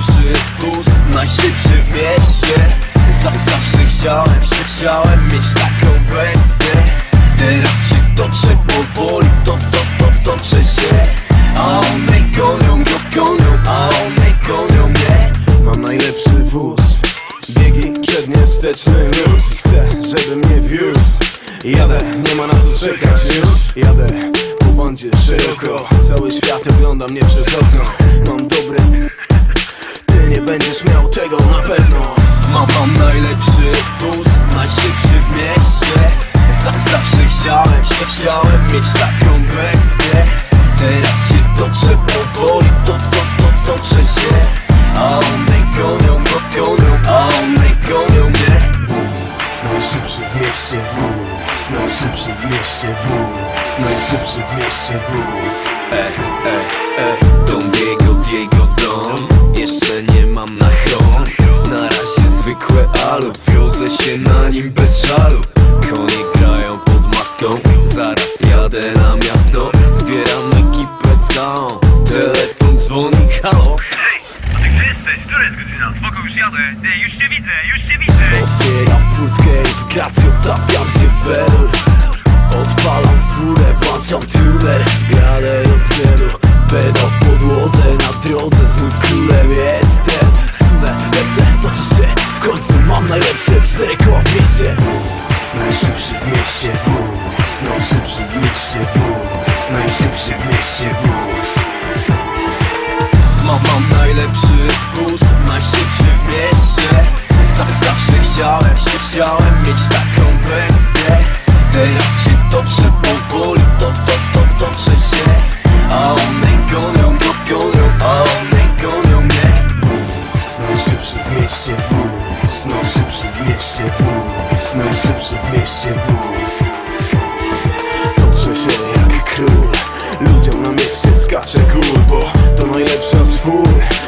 najlepszy wóz Najszybszy w mieście. Za zawsze chciałem, się chciałem mieć taką bestię. Teraz się toczę powoli, to, to, to, toczę się. A one gonią, go gonią, a one gonią mnie. Mam najlepszy wóz. Biegi przednie, wsteczny luz. Chcę, żeby mnie wiózł. Jadę, nie ma na co czekać już. Jadę po bandzie szeroko. Cały świat ogląda mnie przez okno. Mam nie będziesz miał tego na pewno. Mam, mam najlepszy wóz, najszybszy w mieście. Za zawsze chciałem, się chciałem mieć taką bestię. Teraz się toczę powoli, to, to, to, toczę się. A one gonią, go gonią, a one gonią mnie. Wóz najszybszy w mieście wóz Najszybszy w mieście wóz Najszybszy w mieście wóz. E, e, e, Don Diego, Konie grają pod maską. Zaraz jadę na miasto. Zbieram ekipę całą. Telefon dzwoni, halo. Hej, a ty gdzie jesteś? Która jest godzina? Spoko, już jadę. Ty, już cię widzę, już cię widzę. Otwieram furtkę z gracją, wtapiam się w Odpalam furę, włączam tuner. Jadę do celu, pedał najlepsze cztery koła w mieście. Wóz najszybszy w mieście wóz Najszybszy w mieście wóz Najszybszy w mieście wóz. Mam, mam najlepszy wóz, najszybszy w mieście. Za zawsze chciałem, się chciałem mieć taką bestię. Teraz się toczę powoli, to, to, to, toczę się A one gonią, go gonią, a one gonią mnie. Wóz najszybszy w mieście wóz Najszybszy w mieście wóz Najszybszy w mieście wóz. Toczę się jak król Ludziom na mieście skacze gól Bo to najlepsza z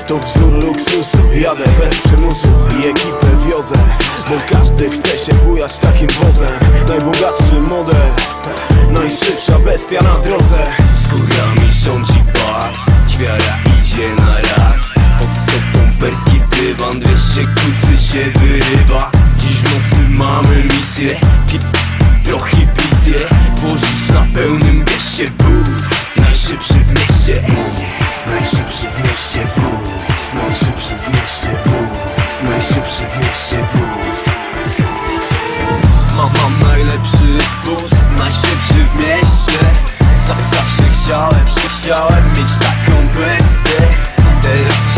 To wzór luksusu Jadę bez przymusu i ekipę wiozę Bo każdy chce się bujać takim wozem. Najbogatszy model Najszybsza bestia na drodze. Z górami rządzi bas Ćwiara idzie na raz. Pod stopą perski dywan 200 kucy się wyrywa. Dziś w nocy mamy misję Pi prohibicję Włożyć na pełnym bieście Bus najszybszy w mieście. Bus najszybszy w mieście Bus najszybszy w mieście Bus najszybszy w mieście Bus Mam, mam najlepszy bus Najszybszy w mieście. Zawsze chciałem, się chciałem mieć taką bestię. Teraz